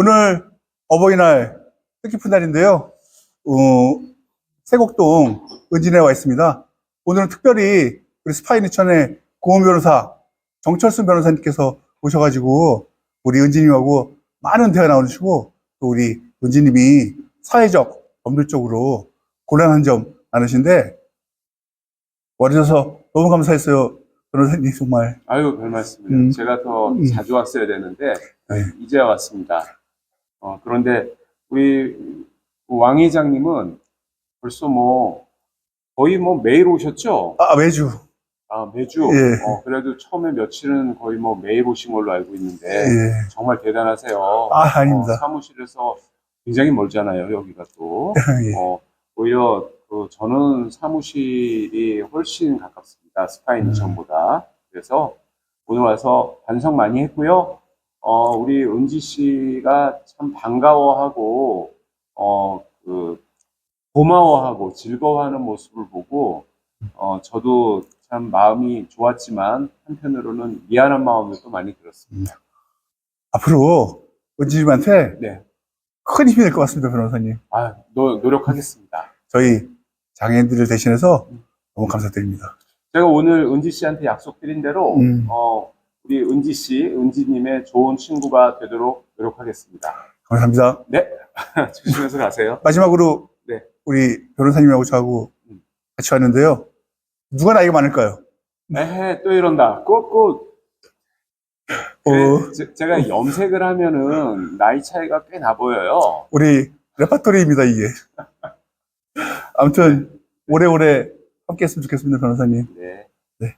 오늘 어버이날 뜻깊은 날인데요. 어, 세곡동 은진에 와 있습니다. 오늘은 특별히 우리 스파이니천의 고은 변호사, 정철순 변호사님께서 오셔가지고 우리 은진님하고 많은 대화 나누시고 또 우리 은진님이 사회적, 법률적으로 곤란한 점 많으신데 와주셔서 너무 감사했어요. 변호사님 정말. 아유, 별 말씀을요. 음. 제가 더 음. 자주 왔어야 되는데, 네. 이제 왔습니다. 어, 그런데, 우리 왕 회장님은 벌써 뭐, 거의 뭐 매일 오셨죠? 아, 매주. 아, 매주? 예. 어, 그래도 처음에 며칠은 거의 뭐 매일 오신 걸로 알고 있는데, 예. 정말 대단하세요. 아, 아닙니다. 어, 사무실에서 굉장히 멀잖아요, 여기가 또. 예. 어, 오히려 그 저는 사무실이 훨씬 가깝습니다. 스파인 음. 전보다. 그래서 오늘 와서 반성 많이 했고요. 어, 우리 은지 씨가 참 반가워하고, 어, 그, 고마워하고 즐거워하는 모습을 보고, 어, 저도 참 마음이 좋았지만, 한편으로는 미안한 마음이 또 많이 들었습니다. 앞으로 은지님한테 네. 큰 힘이 될 것 같습니다, 변호사님. 아, 노, 노력하겠습니다. 저희 장애인들을 대신해서 너무 감사드립니다. 제가 오늘 은지 씨한테 약속드린 대로 음. 어, 우리 은지 씨, 은지님의 좋은 친구가 되도록 노력하겠습니다. 감사합니다. 네, 조심해서 가세요. 마지막으로 네. 우리 변호사님하고 저하고 음. 같이 왔는데요. 누가 나이가 많을까요? 에헤, 또 이런다. 꼭꼭. 어, 제- 제가 염색을 하면은 나이 차이가 꽤 나 보여요. 우리 레파토리입니다, 이게. 아무튼 오래오래 함께 했으면 좋겠습니다, 변호사님. 네.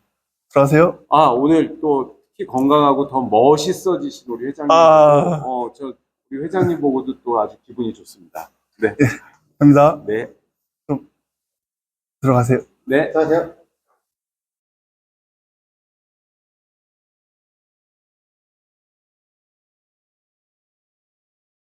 들어가세요. 아, 오늘 또 특히 건강하고 더 멋있어지신 우리 회장님. 아. 어, 저 우리 회장님 보고도 또 아주 기분이 좋습니다. 네. 갑니다. 네. 들어가세요. 네. 안녕하세요.